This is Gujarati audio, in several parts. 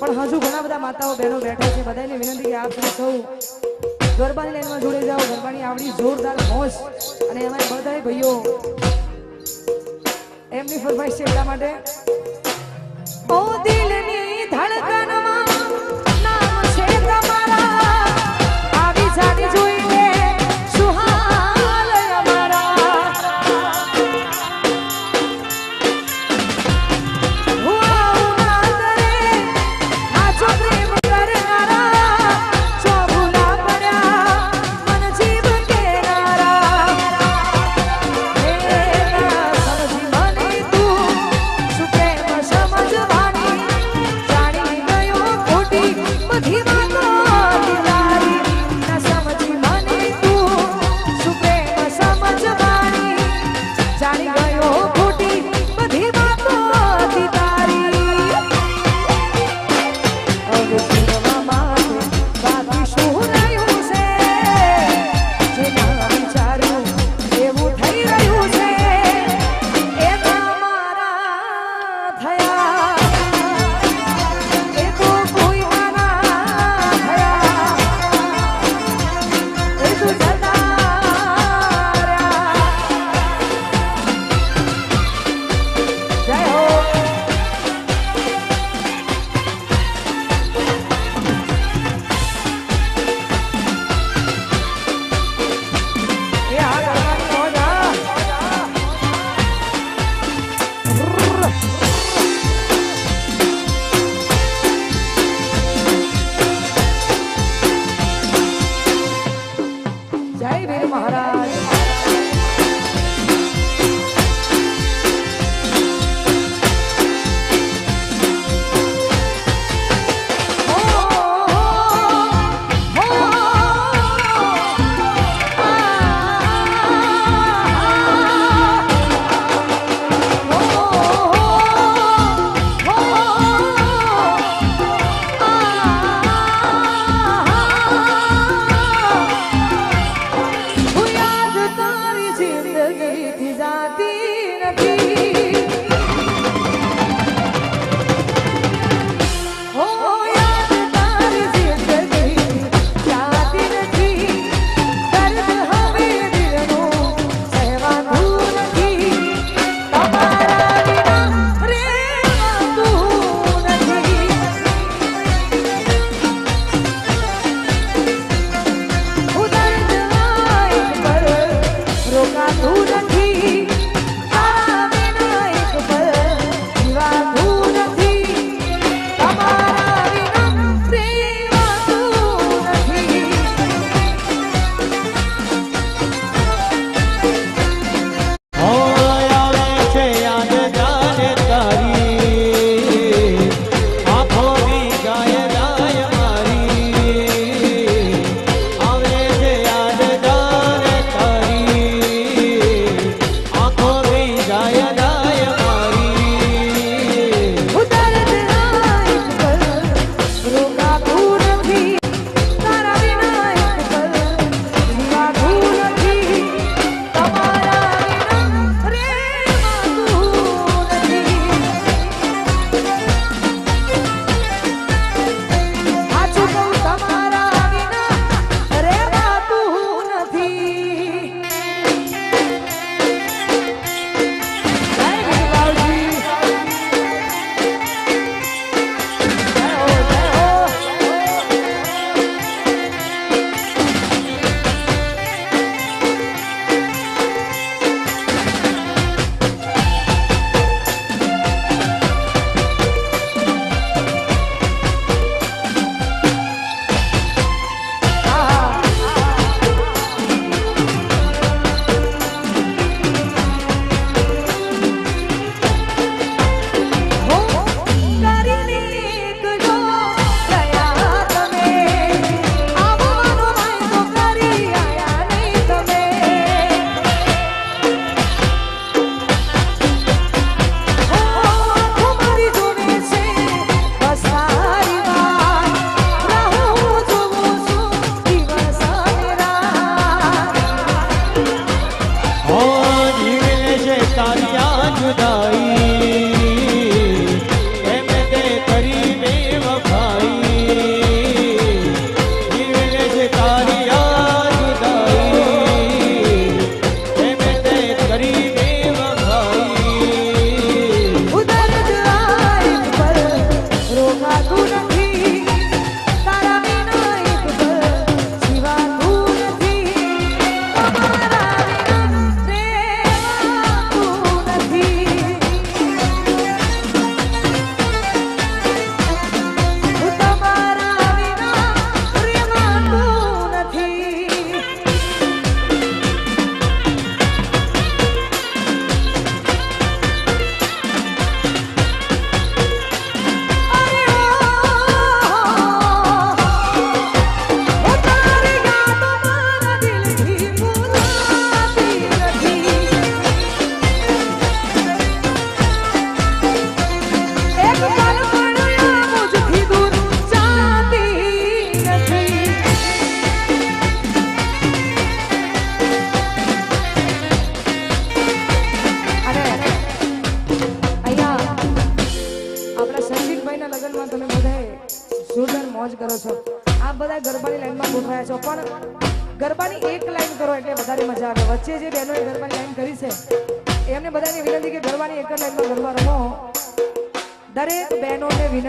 પણ હજુ ઘણા બધા માતાઓ બહેનો બેઠા છે. બધાને વિનંતી કે આપ સૌ ગરબાની લાઈનમાં જોડે જાઓ. ગરબાની આવડી, જોરદાર, મોજ. અને એમાં બધાય ભાઈઓ, એમની ફરમાઈશ છે એટલા માટે.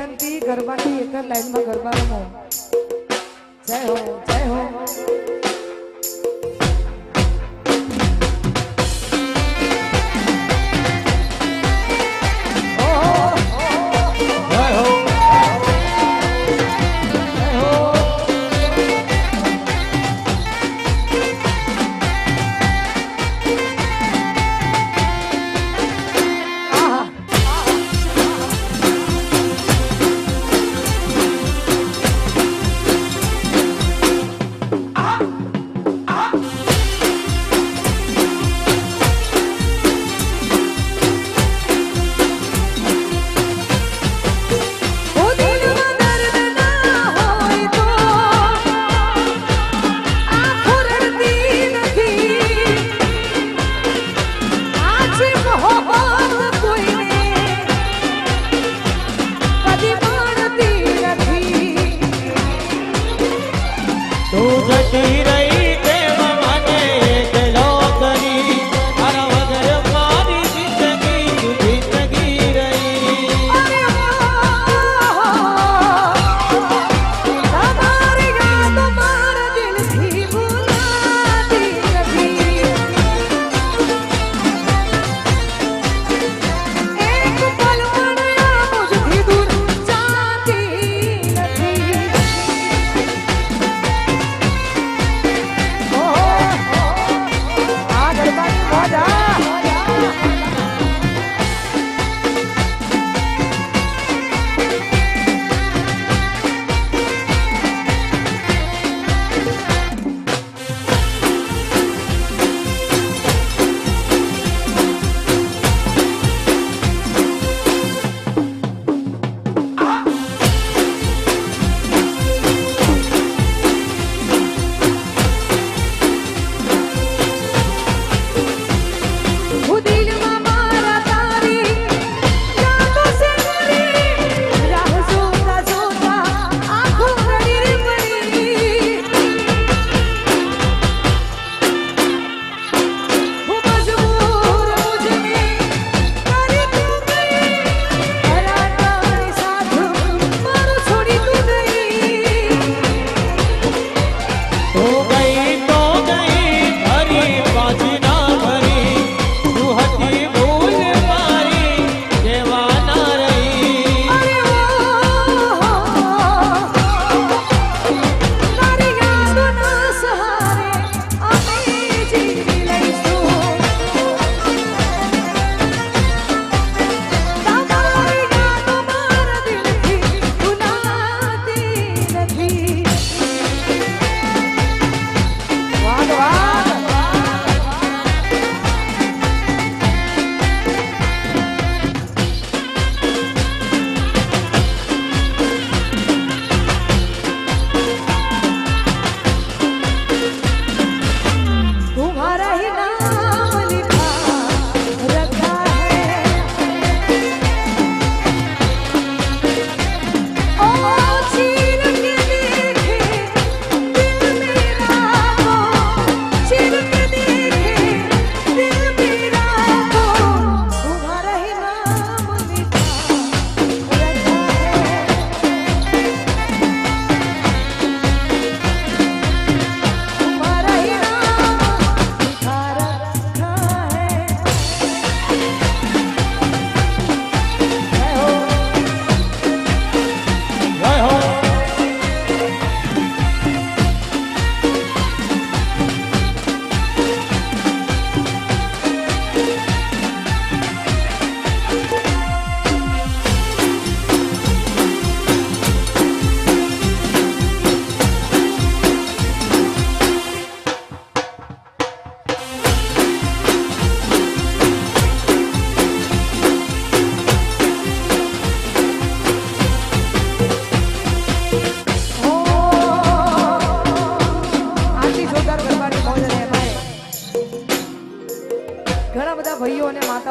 શાંતિથી ગરબાની એક જ લાઈનમાં ગરબા રમો જય હો જય હો.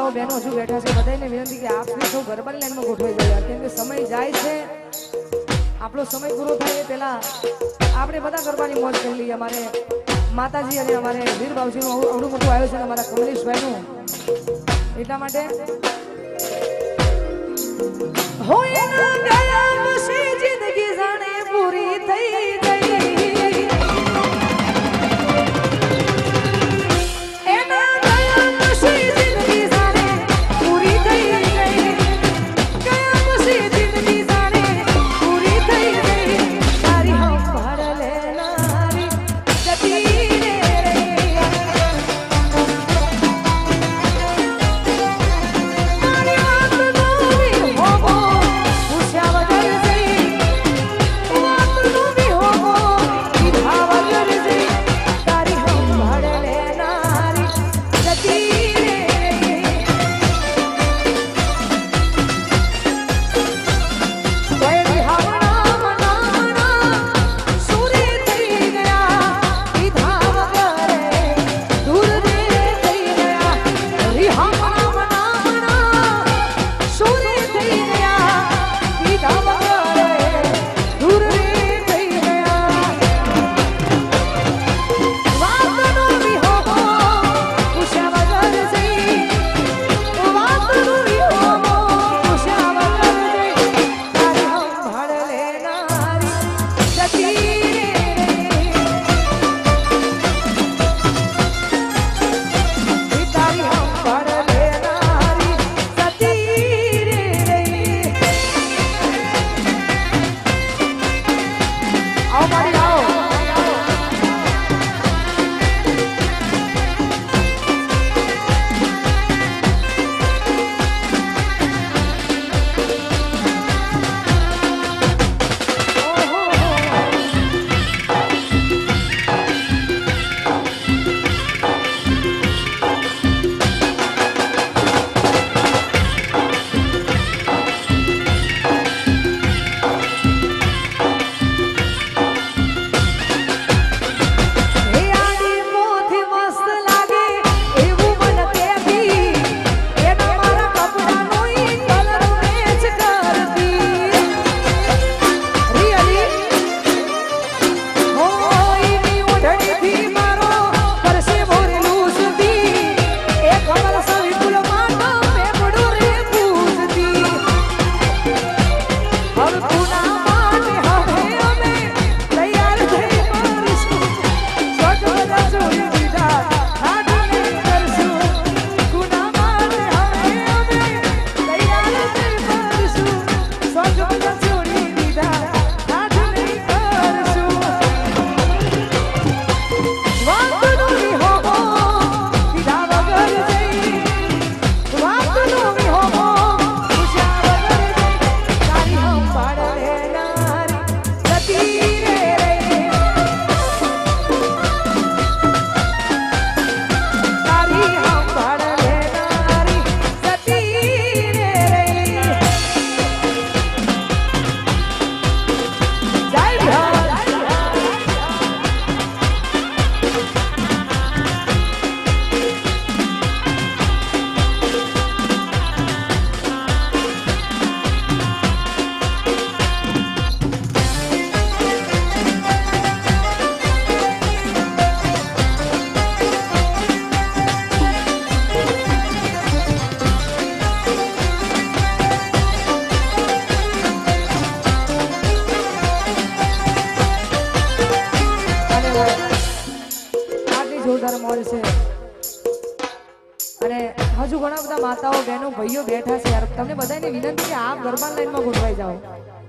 માતાઓ બહેનો હજુ બેઠા છે બધાને વિનંતી કે આપણે સૌ ગરબાની લાઈનમાં ગોઠવાઈ જાય કેમ કે સમય જાય છે. આપણો સમય પૂરો થાય એ પહેલાં આપણે બધા ગરબાની મોજ કરી લઈએ. અમારે માતાજી અને અમારે વીર બાવજીનું આવડું મોટું આયોજન અમારા કમલેશભાઈનું. એટલા માટે હોય